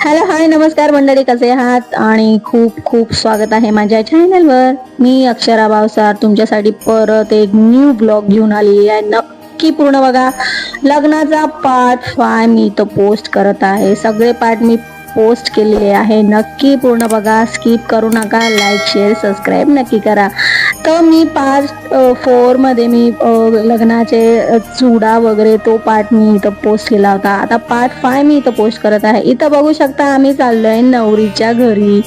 Hello hi नमस्कार मंडळी कसे आहात? आणि खूप खूप स्वागत आहे माझ्या चॅनलवर मी अक्षरा भावसार तुमच्यासाठी परत एक न्यू ब्लॉग घेऊन आलेली आहे. नक्की पूर्ण बघा. लग्नाचा पार्ट फाय मी इथं पोस्ट करत आहे. सगळे पार्ट मी पोस्ट केलेले आहे. नक्की पूर्ण बघा. स्किप करू नका. लाईक शेअर सबस्क्राईब नक्की करा. तर मी पार्ट फोरमध्ये मी लग्नाचे चुडा वगैरे तो पार्ट मी इथं पोस्ट केला होता. आता पार्ट फाय मी इथं पोस्ट करत आहे. इथं बघू शकता आम्ही चाललोय नवरीच्या घरी.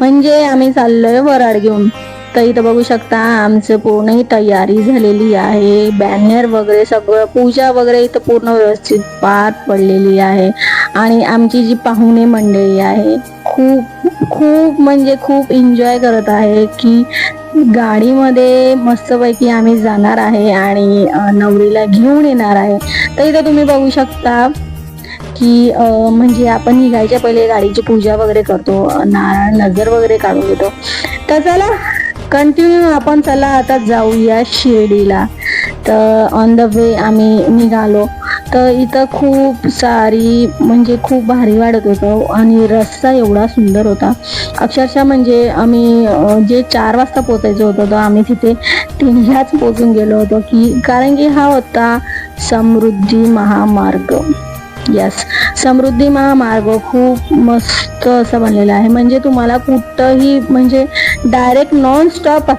म्हणजे आम्ही चाललोय वराड घेऊन. तर इथं बघू शकता आमचं पूर्णही तयारी झालेली आहे. बॅनर वगैरे सगळं पूजा वगैरे इथं पूर्ण व्यवस्थित पार पडलेली आहे. आणि आमची जी पाहुणे मंडळी आहे खूप खूप म्हणजे खूप एन्जॉय करत आहे की गाडीमध्ये मस्तपैकी आम्ही जाणार आहे आणि नवरीला घेऊन येणार आहे. तर इथं तुम्ही बघू शकता की म्हणजे आपण निघायच्या पहिले गाडीची पूजा वगैरे करतो नारळ नजर वगैरे काढून घेतो. तर चला कंटिन्यू आपण चला आता जाऊया शिर्डीला. तर ऑन द वे आम्ही निघालो. तर इथं खूप सारी म्हणजे खूप भारी वाढत होतं आणि रस्ता एवढा सुंदर होता. अक्षरशः म्हणजे आम्ही जे चार वाजता पोचायचं होतं तर आम्ही तिथे तीनलाच पोचून गेलो होतो की कारण की हा होता समृद्धी महामार्ग. यस समृद्धी महामार्ग खूप मस्त असं बनलेला आहे. म्हणजे तुम्हाला कुठंही म्हणजे direct non stop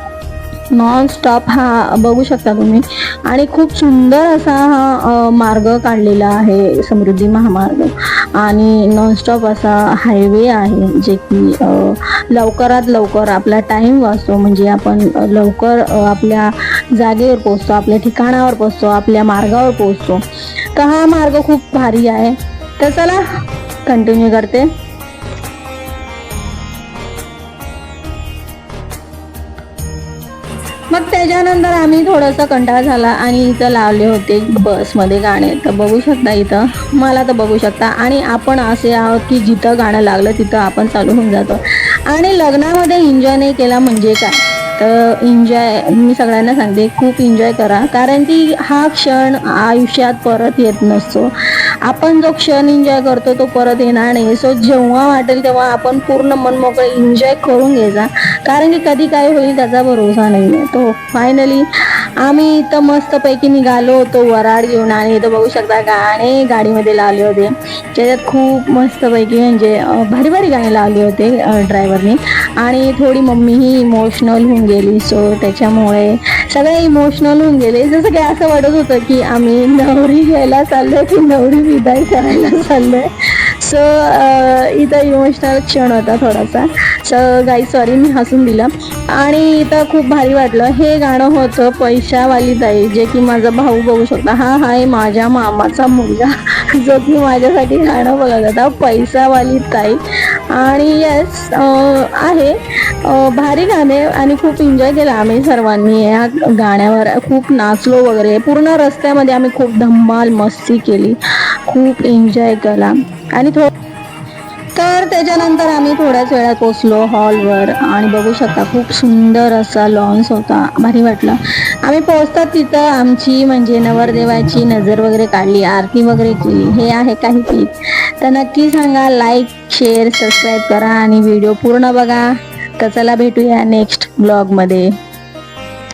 non stop हा बघू शकता तुम्ही. आणि खूप सुंदर असा हा मार्ग काढलेला आहे समृद्धी महामार्ग. आणि नॉनस्टॉप असा हायवे आहे जे की लवकरात लवकर आपला टाईम वाचतो. म्हणजे आपण लवकर आपल्या जागेवर पोचतो आपल्या ठिकाणावर पोचतो आपल्या मार्गावर पोचतो तर हा मार्ग खूप भारी आहे. तर चला कंटिन्यू करते. मग त्याच्यानंतर आम्ही थोडासा कंटाळा झाला आणि इथं लावले होते बसमध्ये गाणे. तर बघू शकता इथं. मला तर बघू शकता. आणि आपण असे आहोत की जिथं गाणं लागलं तिथं आपण चालू होऊन जातो. आणि लग्नामध्ये एन्जॉय नाही केला म्हणजे काय? तर एन्जॉय मी सगळ्यांना सांगते खूप एन्जॉय करा. कारण की हा क्षण आयुष्यात परत येत नसतो. आपण जो क्षण एन्जॉय करतो तो परत येणार नाही. सो जेव्हा वाटेल तेव्हा आपण पूर्ण मनमोकळे एन्जॉय करून घ्यायचा कारण की कधी काय होईल त्याचा भरोसा नाही आहे तो फायनली आम्ही इथं मस्तपैकी निघालो होतो वराड घेऊन आणि इथं बघू शकता गाणे गाडीमध्ये लावले होते. त्याच्यात खूप मस्तपैकी म्हणजे भारी भारी गाणे लावले होते ड्रायव्हरने आणि थोडी मम्मीही इमोशनल होऊन गेली. सो त्याच्यामुळे सगळे इमोशनल होऊन गेले. जसं काही असं वाटत होतं की आम्ही नवरी घ्यायला चाललोय की नवरी विदाई करायला चाललोय. सो uh, इथं इमोशनल क्षण होता थोडासा. सो गाई सॉरी मी हसून दिलं. आणि इथं खूप भारी वाटलं. हे गाणं होतं पैशावाली ताई जे की माझा भाऊ बघू शकता. हा आहे माझ्या मामाचा मुलगा जो की माझ्यासाठी गाणं बघत होता पैसावाली ताई. आणि येस आहे. भारी गाणे आणि खूप एन्जॉय केला आम्ही सर्वांनी. या गाण्यावर खूप नाचलो वगैरे. पूर्ण रस्त्यामध्ये आम्ही खूप धम्माल मस्ती केली. खूप एन्जॉय केला. आणि थो तर त्याच्यानंतर आम्ही थोड्याच वेळात पोचलो हॉलवर आणि बघू शकता खूप सुंदर असा लॉन्स होता. भारी वाटलं. आम्ही पोहोचतात तिथं आमची म्हणजे नवरदेवाची नजर वगैरे काढली आरती वगैरे केली. हे आहे काही क्लिप तर नक्की सांगा लाईक शेअर सबस्क्राईब करा आणि व्हिडिओ पूर्ण बघा. तर चला भेटूया नेक्स्ट ब्लॉगमध्ये